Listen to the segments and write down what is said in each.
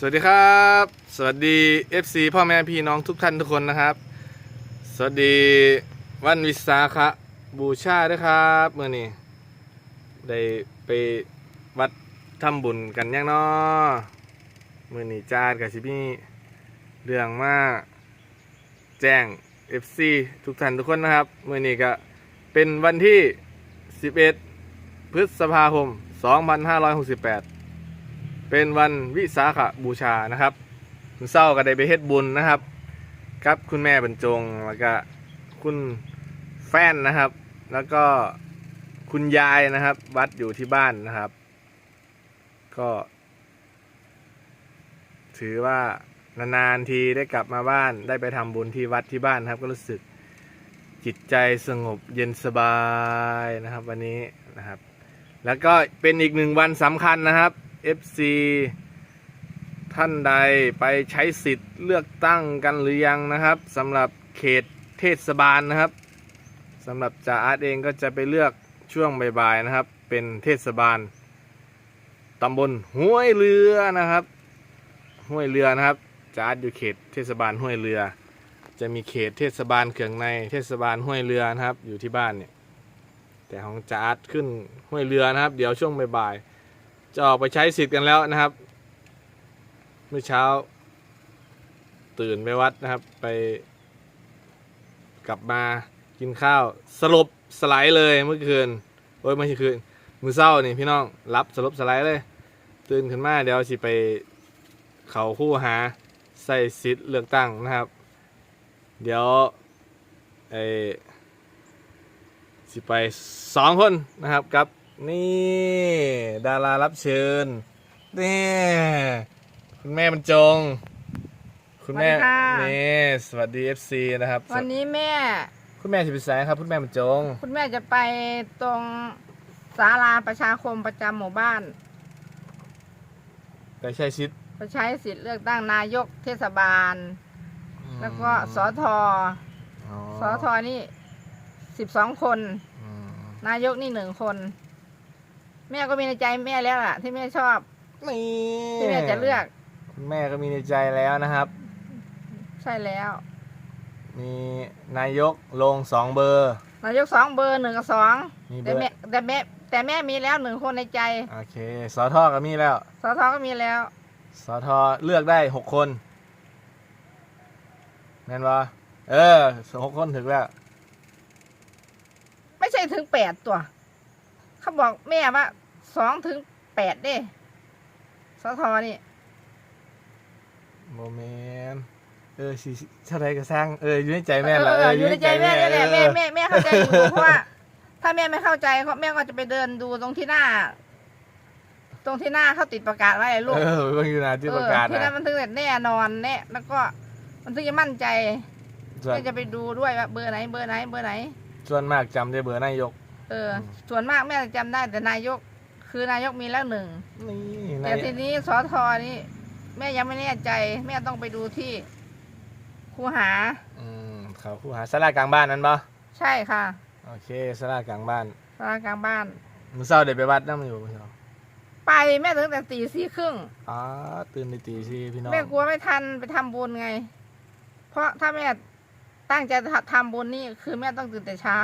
สวัสดีครับ สวัสดี FC พ่อแม่พี่น้องทุกท่านทุกคนนะครับ สวัสดีวันวิสาขบูชาด้วยครับเมื่อนี้ได้ไปวัดทำบุญกันยังเนาะเมื่อนี้จาดกับชิพี่เรื่องมาแจ้ง FC ทุกท่านทุกคนนะครับเมื่อนี้ก็เป็นวันที่ 11 พฤษภาคม 2568 เป็นวันวิสาขบูชานะครับคุณเศร้าก็ได้ไปเฮ็ดบุญนะครับกับคุณแม่บรรจงแล้วก็คุณแฟนนะครับ แล้วก็คุณยายนะครับ วัดอยู่ที่บ้านนะครับ ก็ ถือว่านานๆทีได้กลับมาบ้าน ได้ไปทำบุญที่วัดที่บ้านนะครับ ก็รู้สึกจิตใจสงบเย็นสบายนะครับ วันนี้นะครับ แล้วก็เป็นอีกหนึ่งวันสำคัญนะครับ FC ท่านใดไปใช้สิทธิ์เลือกตั้งกันหรือยังนะครับสำหรับเขตเทศบาลนะครับสำหรับจ่าอาร์ตเองก็จะไปเลือกช่วงบ่ายๆนะครับ เป็นเทศบาลตำบลห้วยเรือนะครับ ห้วยเรือนะครับจ่าอาร์ตอยู่เขตเทศบาลห้วยเรือ จะมีเขตเทศบาลเขืองในเทศบาลห้วยเรือนะครับ อยู่ที่บ้านเนี่ยแต่ของจ่าอาร์ดขึ้นห้วยเรือนะครับ เดี๋ยวช่วงบ่ายๆ จะออกไปใช้สิทธิ์กันแล้วนะครับ เมื่อเช้า ตื่นไปวัดนะครับ ไป กลับมากินข้าว สลบสไลด์เลยเมื่อคืนโอ้ยไม่ใช่คืนมือเศร้านี่พี่น้องรับสลบสไลด์เลย ตื่นขึ้นมาเดี๋ยวสิไปเขาคู่หาใส่สิทธิ์เลือกตั้งนะครับ เดี๋ยวไอสิไปสองคนนะครับกับ นี่ ดารารับเชิญนี่คุณแม่บรรจง คุณแม่สวัสดีค่ะ นี่สวัสดี FC นะครับวันนี้แม่ คุณแม่สิไปแสงครับ คุณแม่บรรจง คุณแม่จะไปตรงศาลาประชาคมประจำหมู่บ้านไปใช้ชิดไปใช้สิทธิ์เลือกตั้งนายกเทศบาลแล้วก็สอทออ๋อสอทอนี่สิบสองคน อืมนายกนี่หนึ่งคน แม่ก็มีในใจแม่แล้วล่ะ ที่แม่ชอบ นี่ที่แม่จะเลือก คุณแม่ก็มีในใจแล้วนะครับ ใช่แล้ว มีนายกลงสองเบอร์ นายกสองเบอร์หนึ่งกับสองมีเบแต่อร์แม่แต่แม่แต่แม่มีแล้วหนึ่งคนในใจโอเคสอทอก็มีแล้วสอทอก็มีแล้ว สอทอเลือกได้หกคนแม่นวะเออหกคนถึงแล้ว ไม่ใช่ถึงแปดตัว เขาบอกแม่ว่าสองถึงแปดเด้สอทอนี่โมเมนต์เออสิเท่าไรก็สร้างเอออยู่ในใจแม่ละเอออยู่ในใจแม่นี่แหละแม่เออแม่แม่เข้าใจอยู่เพราะว่า ถ้าแม่ไม่เข้าใจเขาแม่ก็จะไปเดินดูตรงที่หน้า ตรงที่หน้าเขาติดประกาศไว้ลูกเออเบิ่งอยู่นะที่ประกาศเออที่นั่นะนมันถึงจะแน่นอนแน่แล้วก็มันถึงจะมั่นใจส่วนแม่จะไปดูด้วยว่าเบอร์ไหนเบอร์ไหนเบอร์ไหน ส่วนมากจำได้เบอร์นายก เอออมส่วนมากแม่จำได้แต่นายก คือนายกมีแล้วหนึ่ง นี่แต่นายทีนี้สอทอนี่แม่ยังไม่แน่ใจ แม่ต้องไปดูที่คูหา อืมเขาคู่หาสลากลางบ้านนั้นปะใช่ค่ะโอเคสลากลางบ้านสารากลางบ้าน มื้อเช้าเดี๋ยวไปวัดนั่งอยู่มื้อเช้าไปแม่ถึงแต่ตีสี่ครึ่ง อ๋อตื่นในตีสี่พี่น้องแม่กลัวไม่ทันไปทำบุญไง เพราะถ้าแม่ตั้งใจทำบุญนี่คือแม่ต้องตื่นแต่เช้า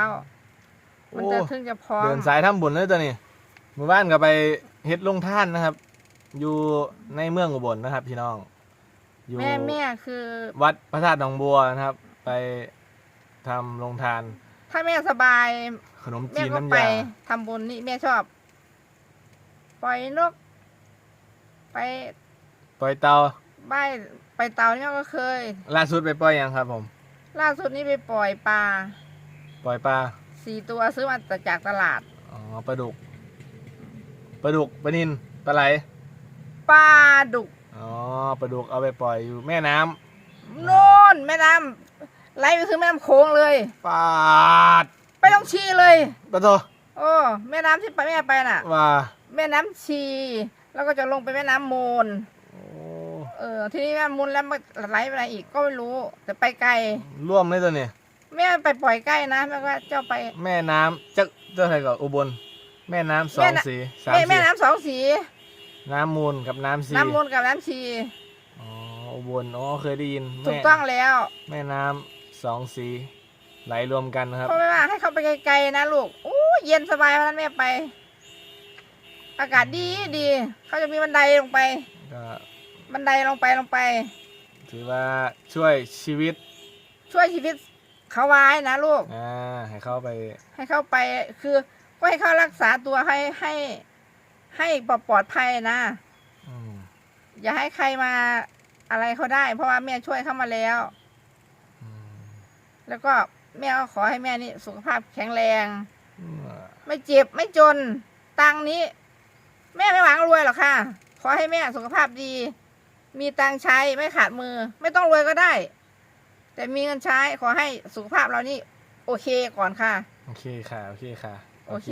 มันโอ้จะถึงจะพร้อมเดินสายทำบุญเลยตัวนี้หมู่บ้านก็ไปเฮ็ดลงท่านนะครับ อยู่ในเมืองอุบลนะครับ พี่น้อง อยู่แม่แม่คือ วัดพระธาตุหนองบัวนะครับ ไปทำลงทาน ถ้าแม่สบายขนมแม่จีนก็น้ำไปยาทำบุญนี่แม่ชอบ ปล่อยนก ไป ปล่อยเตาบ้ายไปเตาเนี่ยก็เคย ล่าสุดไปปล่อยยังครับผม ล่าสุดนี่ไปปล่อยปลา ปล่อยปลา สี่ตัวซื้อมาจากตลาดอ๋อปลาดุกปลาดุกปลานินปลาไหลปลาดุกอ๋อปลาดุกเอาไปปล่อยอยู่แม่น้ำโน่นแม่น้ำไหลไปถึงแม่น้ำโขงเลย ปาดไปต้องชีเลย ปะโทโอ้แม่น้ำที่ไปแม่ไปน่ะ ว่าแม่น้ำชี แล้วก็จะลงไปแม่น้ำมูล โอ้เออ ที่นี่แม่มูลแล้วมันไหลไปไหนอีกก็ไม่รู้ แต่ไปไกลร่วมเลยตัวนี้ แม่ไปปล่อยใกล้นะแม่ก็เจ้าไป แม่น้ำจะเจ้าไทยก่อนอุบล แม่น้ำสอแม่งน่ะ สีสามแม่สีแม่น้ำสองสีน้ำมูลกับน้ำสีน้ำมูลกับน้ำชีบลอ๋อเคยได้ยินถูกแม่ต้องแล้วแม่น้ำสองสีไหลรวมกันนะครับเพราะไม่ว่าให้เขาไปไกลๆนะลูกอู้เย็นสบายวันนั้นแม่ไป อากาศดีดีเขาจะมีบันไดลงไป ก็บันไดลงไปลงไป ถือว่าช่วยชีวิตช่วยชีวิต เขาไว้นะลูก อ่าให้เข้าไป ให้เขาไปคือก็ให้เขารักษาตัวให้ให้ ให้ปลอดภัยนะ อืมอย่าให้ใครมาอะไรเขาได้ เพราะว่าแม่ช่วยเขามาแล้ว อืมแล้วก็แม่ก็ขอให้แม่นี่สุขภาพแข็งแรง อืมไม่เจ็บไม่จน ตังค์นี้ แม่ไม่หวังรวยหรอกค่ะ ขอให้แม่สุขภาพดี มีตังค์ใช้ไม่ขาดมือ ไม่ต้องรวยก็ได้ แต่มีเงินใช้ขอให้สุขภาพเรานี่โอเคก่อนค่ะ โอเคค่ะ โอเคค่ะ โอเค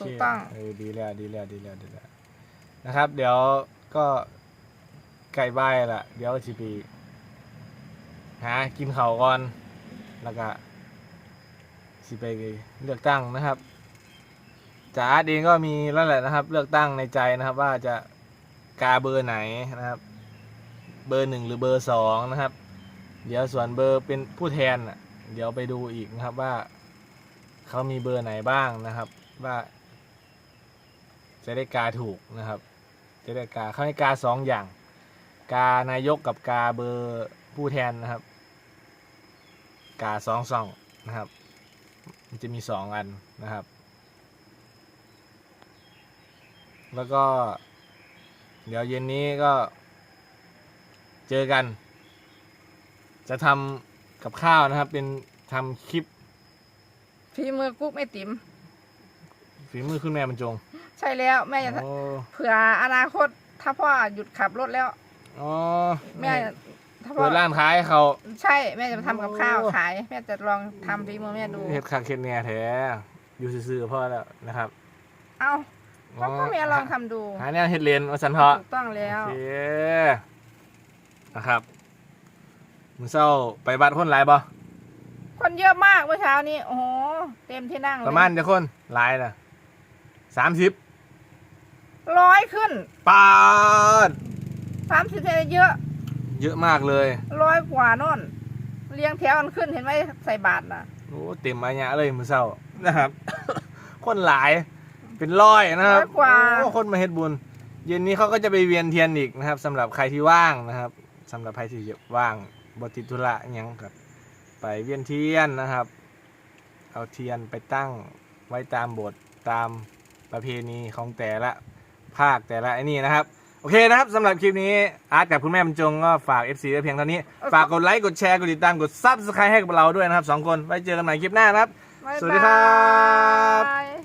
ถูกต้อง เออดีแล้วดีแล้วดีแล้วดีแล้วนะครับ เดี๋ยวก็ไก่บ้ายละเดี๋ยวสิไปีหากินเขาวก่อน แล้วก็สิไปเลือกตั้งนะครับจ๋าเองก็มีแล้วแหละนะครับ เลือกตั้งในใจนะครับว่าจะกาเบอร์ไหนนะครับ เบอร์หนึ่งหรือเบอร์สองนะครับ เดี๋ยวส่วนเบอร์เป็นผู้แทนน่ะเดี๋ยวไปดูอีกนะครับว่าเขามีเบอร์ไหนบ้างนะครับว่า จะได้กาถูกนะครับ จะได้กาเขาให้กาสองอย่าง กานายกกับกาเบอร์ผู้แทนนะครับ กาสองสองนะครับมันจะมีสองอันนะครับ แล้วก็ เดี๋ยวเย็นนี้ก็ เจอกัน จะทำกับข้าวนะครับ เป็นทำคลิปฝีมือกุ๊กไม่ติ๋มฝีมือคุณแม่บรรจงใช่แล้วแม่จะโอ้เผื่ออนาคต ถ้าพ่อหยุดขับรถแล้ว อ๋อแม่ถ้าพ่อเปิดร้านขายให้เขาใช่แม่จะทำกับข้าวโอ้ขาย แม่จะลองทำฝีมือแม่ดู เฮ็ดคักเฮ็ดเนี่ยแท้อยู่ซื่อๆก็พอแล้วนะครับเอ้าก็พ่อแม่ลองทำดูหาแนวเฮ็ดเลนว่าสันเถาะถูกต้องแล้โอวเคนะครับ มึงเศร้าไปบัดคนหลายบ่คนเยอะมากเมื่อเช้านี้โอ้โหเต็มที่นั่งเลยประมาณจะคนหลายน่ะสามสิบร้อยขึ้นปาดสามสิบเยอะ เยอะมากเลยร้อยกว่าโน่นเรียงแถวกันขึ้นเห็นไหมใส่บาทน่ะโอ้เต็มอายะเลยมึงเศร้านะครับ คนหลายเป็นร้อยนะครับร้อยกว่าโอ้คนมาเฮ็ดบุญ เย็นนี้เขาก็จะไปเวียนเทียนอีกนะครับสำหรับใครที่ว่างนะครับสำหรับใครที่ว่าง บติดธุระอิหยังกับไปเวียนเทียนนะครับ เอาเทียนไปตั้งไว้ตามโบสถ์ตามประเพณีของแต่ละภาคแต่ละไอ้นี่นะครับ โอเคนะครับสำหรับคลิปนี้อาร์ตกับคุณแม่บรรจงก็ฝาก FC ไว้เพียงเท่านี้ ฝากกดไลค์กดแชร์กดติดตามกด Subscribe ให้กับเราด้วยนะครับสองคนไว้เจอกันใหม่คลิปหน้านะครับบ๊ายสวัสดีครับ บาย